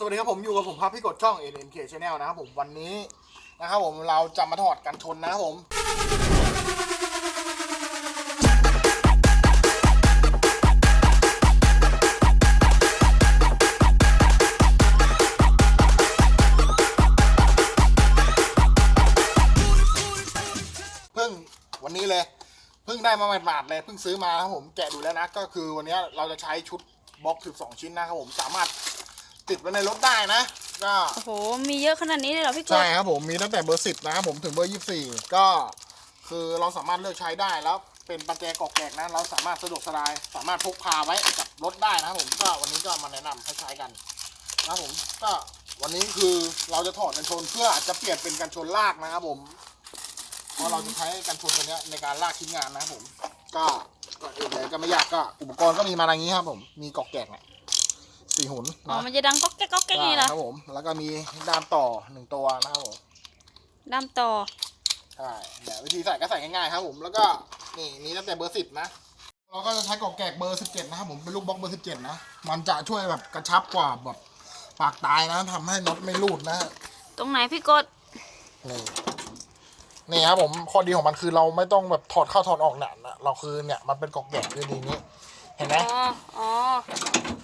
สวัสดีครับผมอยู่กับผมครับพี่กดช่อง NNK Channel นะครับผมวันนี้นะครับผมเราจะมาถอดกันชนนะครับผมเพิ่งวันนี้เลยเพิ่งได้มาหมาดๆเลยเพิ่งซื้อมาครับผมแกะดูแล้วนะก็คือวันนี้เราจะใช้ชุดบล็อก12 ชิ้นนะครับผมสามารถ ติดไว้ในรถได้นะ ก็โอ้โห มีเยอะขนาดนี้เลยเหรอพี่กใช่ดครับผมมีตั้งแต่เบอร์สิบนะครับผมถึงเบอร์ยี่สี่ก็คือเราสามารถเลือกใช้ได้แล้วเป็นปัจแจกอกแกกนะ เราสามารถสะดวกสบายสามารถพกพาไว้กับรถได้นะครับผมก็วันนี้ก็มาแนะนำให้ใช้กันนะครับผมก็วันนี้คือเราจะถอดกันชนเพื่อจะเปลี่ยนเป็นกันชนลากนะครับผมเพราะเราจะใช้กันชนตัวเนี้ยในการลากชิ้นงานนะครับผม ก็ก่อนอื่นเลยก็ไม่ยากก็อุปกรณ์ก็มีมาอย่างนี้ครับผมมีกอกแกกเนี่ย สี่หุ่นอ๋อ นะมันจะดังก๊อกแก๊กก๊อกแก๊กนี่เหรอครับผม แล้วก็มีด้ามต่อหนึ่งตัวนะครับผมดำต่อ ใช่เนี่ยวิธีใส่ก็ใส่ง่ายๆครับผม แล้วก็นี่มีตั้งแต่เบอร์สิบนะ เราก็จะใช้กอกแกกเบอร์สิบเจ็ดนะครับผม เป็นลูกบล็อกเบอร์สิบเจ็ดนะ มันจะช่วยแบบกระชับกว่าแบบปากตายนะทำให้น็อตไม่รูดนะ ตรงไหนพี่กด นี่นี่ครับผมข้อดีของมันคือเราไม่ต้องแบบถอดเข้าถอดออกเนี่ยนะเราคือเนี่ยมันเป็นกอกแกกคือดีนี้ เห็นไหมอ๋อ อ๋อมัน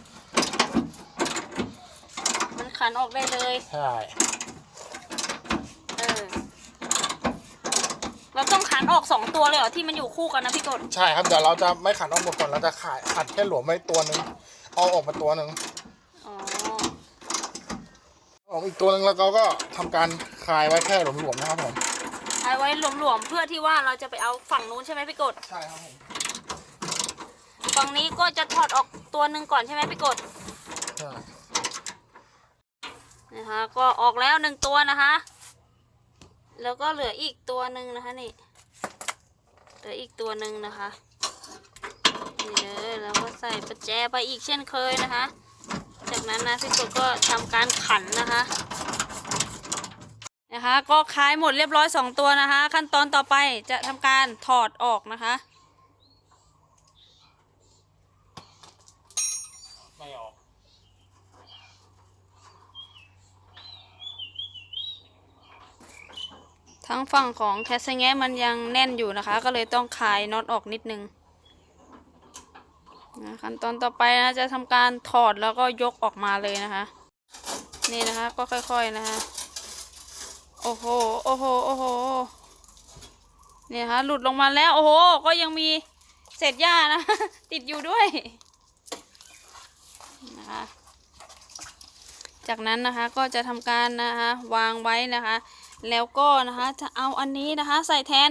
ขันออกได้เลย ใช่ เออ เราต้องขันออกสองตัวเลยเหรอที่มันอยู่คู่กันนะพี่กดใช่ครับ เดี๋ยวเราจะไม่ขันออกหมดก่อน เราจะขายขัดแค่หลวมไว้ตัวหนึ่งเอาออกมาตัวหนึ่งอ๋อ ออกอีกตัวหนึ่งแล้วเราก็ทำการคลายไว้แค่หลวมๆนะครับผม เอาไว้หลวมๆเพื่อที่ว่าเราจะไปเอาฝั่งนู้นใช่ไหมพี่กด ใช่ครับผม ฝั่งนี้ก็จะถอดออกตัวหนึ่งก่อนใช่ไหมพี่กด ใช่ นะคะ ก็ออกแล้วหนึ่งตัวนะคะ แล้วก็เหลืออีกตัวหนึ่งนะคะนี่ เหลืออีกตัวหนึ่งนะคะนี่เลยแล้วก็ใส่ประแจไปอีกเช่นเคยนะคะ จากนั้นนะพี่กดก็ทำการขันนะคะนะคะ ก็คลายหมดเรียบร้อยสองตัวนะคะ ขั้นตอนต่อไปจะทำการถอดออกนะคะ ไม่ออก ทั้งฝั่งของแคสแงะมันยังแน่นอยู่นะคะ ก็เลยต้องคลายน็อตออกนิดนึงนะขั้นตอนต่อไปนะจะทำการถอดแล้วก็ยกออกมาเลยนะคะ นี่นะคะก็ค่อยๆนะคะโอ้โหโอ้โหโอ้โหเนี่ยนะคะหลุดลงมาแล้วโอ้โห ก็ยังมีเศษหญ้านะ ติดอยู่ด้วยนะคะจากนั้นนะคะก็จะทำการนะคะวางไว้นะคะ แล้วก็นะคะจะเอาอันนี้นะคะใส่แทน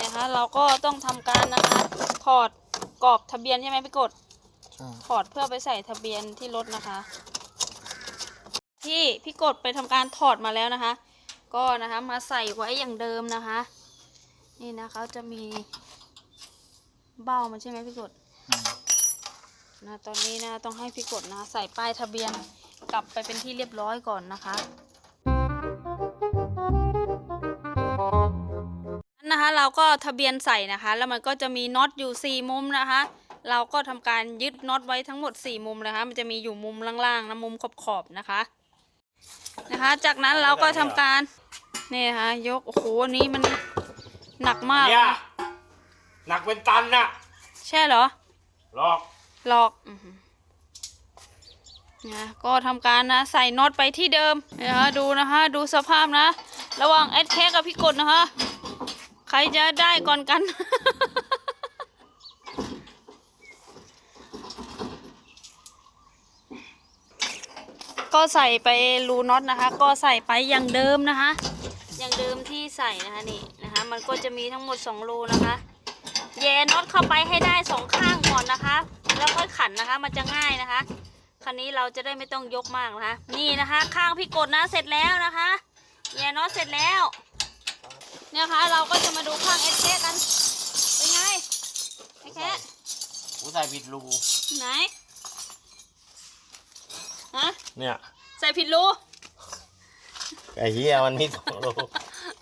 นะคะเราก็ต้องทำการนะคะถอดกรอบทะเบียนใช่ไหมพี่กดใช่ถอดเพื่อไปใส่ทะเบียนที่รถนะคะ ที่พี่กดไปทำการถอดมาแล้วนะคะ ก็นะคะมาใส่ไว้อย่างเดิมนะคะ นี่นะคะจะมีเบ้ามันใช่ไหมพี่กดอืมนะตอนนี้นะต้องให้พี่กดนะใส่ป้ายทะเบียนกลับไปเป็นที่เรียบร้อยก่อนนะคะ นั้นนะคะ เราก็ทะเบียนใส่นะคะ แล้วมันก็จะมีน็อตอยู่ 4 มุมนะคะ เราก็ทำการยึดน็อตไว้ทั้งหมด 4 มุมนะคะ มันจะมีอยู่มุมล่างๆนะมุมขอบๆนะคะนะคะ จากนั้นเราก็ทำการนี่นะคะยกโอ้โหอันนี้มันหนักมากเนี่ยนะหนักเป็นตันน่ะใช่เหรอหรอกหลอกอื้อหือนะก็ทำการนะใส่น็อตไปที่เดิมนะคะดูนะคะดูสภาพนะ ระหว่างแอดแคกับพี่กดนะคะ ใครจะได้ก่อนกัน ก็ใส่ไปรูน็อตนะคะ ก็ใส่ไปอย่างเดิมนะคะ อย่างเดิมที่ใส่นะคะนี่นะคะ มันก็จะมีทั้งหมด2รูนะคะแย่น็อตเข้าไปให้ได้สองข้างก่อนนะคะ แล้วค่อยขันนะคะ มันจะง่ายนะคะคันนี้เราจะได้ไม่ต้องยกมากนะคะ นี่นะคะ ข้างพี่กดนะเสร็จแล้วนะคะแย่น็อตเสร็จแล้ว เนี่ยค่ะเราก็จะมาดูข้างเอสเคกัน เป็นไงไอ้แค่กูใส่ผิดรูไหนฮะเนี่ยใส่ผิดรูไอ้เหี้ยมันมีสองรู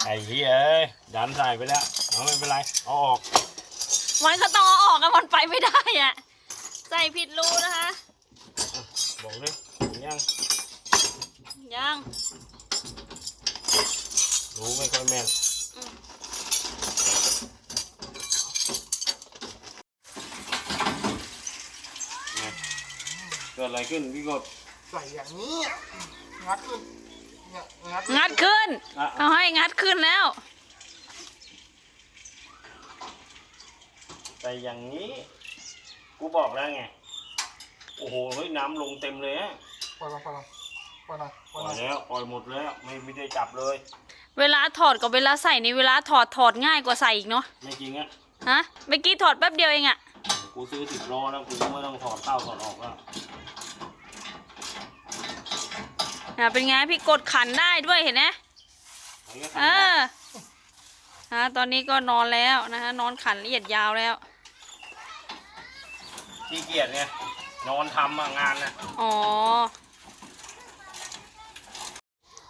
ไอ้เหี้ยเอ้ยดันใส่ไปแล้วเอาไม่เป็นไรเอาออกมันก็ต้องเอาออกกันมันไปไม่ได้อะใส่ผิดรูนะคะบอกดิถึงยังยังรู้ไม่ค่อยแม่น อืม เนี่ยเกิดอะไรขึ้นพี่กดใส่อย่างนี้อะงัดขึ้นเนี่ยงัดงัดขึ้น อะเอาให้งัดขึ้นแล้วแต่อย่างนี้ กูบอกแล้วไง โอ้โหเฮ้ยน้ำลงเต็มเลยฮะปล่อยมาปล่อยมาปล่อยมาปปล่ล่ออยยมาแล้วปล่อยหมดแล้วไม่ไม่ได้จับเลย เวลาถอดกับเวลาใส่นี่เวลาถอดถอดง่ายกว่าใส่อีกเนาะไม่จริงอะฮะเมื่อกี้ถอดแป๊บเดียวเองอะกูซื้อสิบล้อแล้วกูก็ไม่ต้องถอดเข้าถอดออกแล้ว อะเป็นไงพี่กดขันได้ด้วยเห็นไหมอันนี้ก็เอทำได้อฮะตอนนี้ก็นอนแล้วนะคะนอนขันละเอียดยาวแล้วขี้เกียจไงนอนทำอะงานน่ะอ๋อ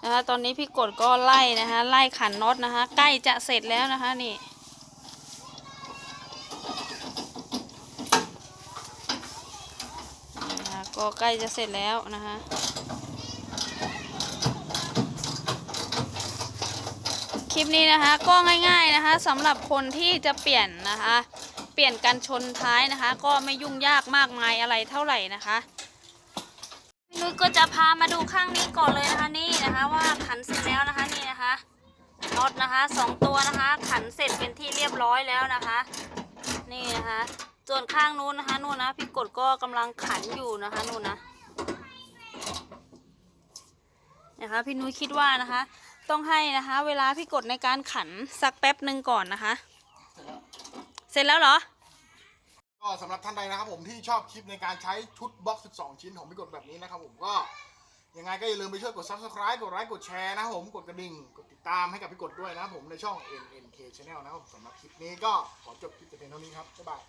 นะคะตอนนี้พี่กดก็ไล่นะคะไล่ขันน็อตนะคะใกล้จะเสร็จแล้วนะคะนี่นี่นะคะก็ใกล้จะเสร็จแล้วนะคะ ลิปนี้นะคะก็ง่าย ๆนะคะสำหรับคนที่จะเปลี่ยนนะคะ เปลี่ยนกันชนท้ายนะคะ ก็ไม่ยุ่งยากมากมายอะไรเท่าไหร่นะคะพี่นุ้ยก็จะพามาดูข้างนี้ก่อนเลยนะคะนี่นะคะว่าขันเสร็จแล้วนะคะนี่นะคะน็อตนะคะสองตัวนะคะ ขันเสร็จเป็นที่เรียบร้อยแล้วนะคะ นี่นะคะ ส่วนข้างนู้นนะคะนู่นนะพี่กดก็กำลังขันอยู่นะคะนู่นนะนะคะพี่นุ้ยคิดว่านะคะ ต้องให้นะคะ เวลาพี่กดในการขันสักแป๊บหนึ่งก่อนนะคะ เสร็จแล้วเหรอ ก็สำหรับท่านใดนะครับผมที่ชอบคลิปในการใช้ชุดบล็อก 12 ชิ้นของพี่กดแบบนี้นะครับผมก็ยังไงก็อย่าลืมไปช่วยกด subscribe กดไลค์กดแชร์นะครับผมกดกระดิ่งกดติดตามให้กับพี่กดด้วยนะครับผมในช่อง NNK Channel นะครับผมสำหรับคลิปนี้ก็ขอจบคลิปแต่เพียงเท่านี้ครับบ๊ายบาย